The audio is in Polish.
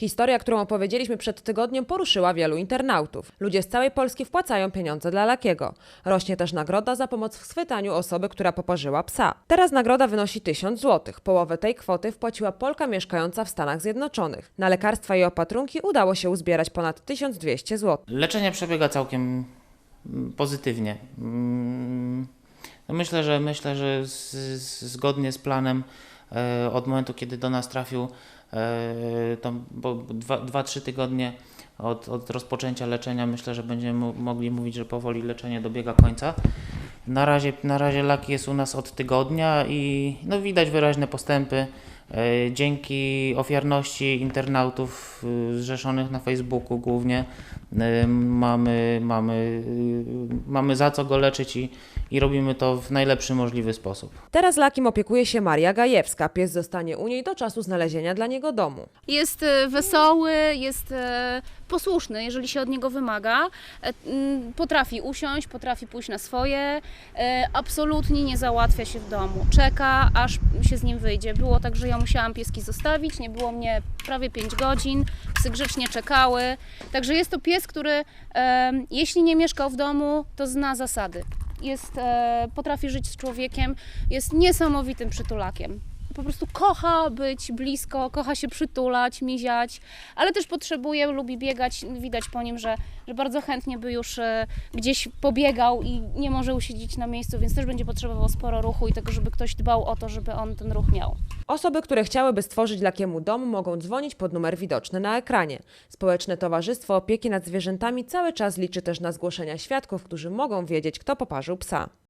Historia, którą opowiedzieliśmy przed tygodniem, poruszyła wielu internautów. Ludzie z całej Polski wpłacają pieniądze dla Lakiego. Rośnie też nagroda za pomoc w schwytaniu osoby, która poparzyła psa. Teraz nagroda wynosi 1000 zł. Połowę tej kwoty wpłaciła Polka mieszkająca w Stanach Zjednoczonych. Na lekarstwa i opatrunki udało się uzbierać ponad 1200 zł. Leczenie przebiega całkiem mm, pozytywnie. Mm, no Myślę, że myślę, że z, z, zgodnie z planem od momentu, kiedy do nas trafił, e, bo 2-3 tygodnie od, od rozpoczęcia leczenia, myślę, że będziemy mo- mogli mówić, że powoli leczenie dobiega końca. Na razie, na razie lak jest u nas od tygodnia i no, widać wyraźne postępy. E, Dzięki ofiarności internautów y, zrzeszonych na Facebooku głównie y, mamy, mamy, y, mamy za co go leczyć i, i robimy to w najlepszy możliwy sposób. Teraz Lakim opiekuje się Maria Gajewska. Pies zostanie u niej do czasu znalezienia dla niego domu. Jest e, wesoły, jest e, posłuszny, jeżeli się od niego wymaga. E, mm, Potrafi usiąść, potrafi pójść na swoje. e, Absolutnie nie załatwia się w domu. Czeka, aż się z nim wyjdzie. Było tak, że ja musiałam pieski zostawić. Nie było mnie prawie 5 godzin. Psy grzecznie czekały. Także jest to pies, który e, jeśli nie mieszkał w domu, to zna zasady. Jest, e, potrafi żyć z człowiekiem, jest niesamowitym przytulakiem po prostu kocha być blisko, kocha się przytulać, miziać, ale też potrzebuje, lubi biegać. Widać po nim, że, że bardzo chętnie by już e, gdzieś pobiegał i nie może usiedzieć na miejscu, więc też będzie potrzebował sporo ruchu i tego, żeby ktoś dbał o to, żeby on ten ruch miał. Osoby, które chciałyby stworzyć Lakiemu dom, mogą dzwonić pod numer widoczny na ekranie. Społeczne Towarzystwo Opieki nad Zwierzętami cały czas liczy też na zgłoszenia świadków, którzy mogą wiedzieć, kto poparzył psa.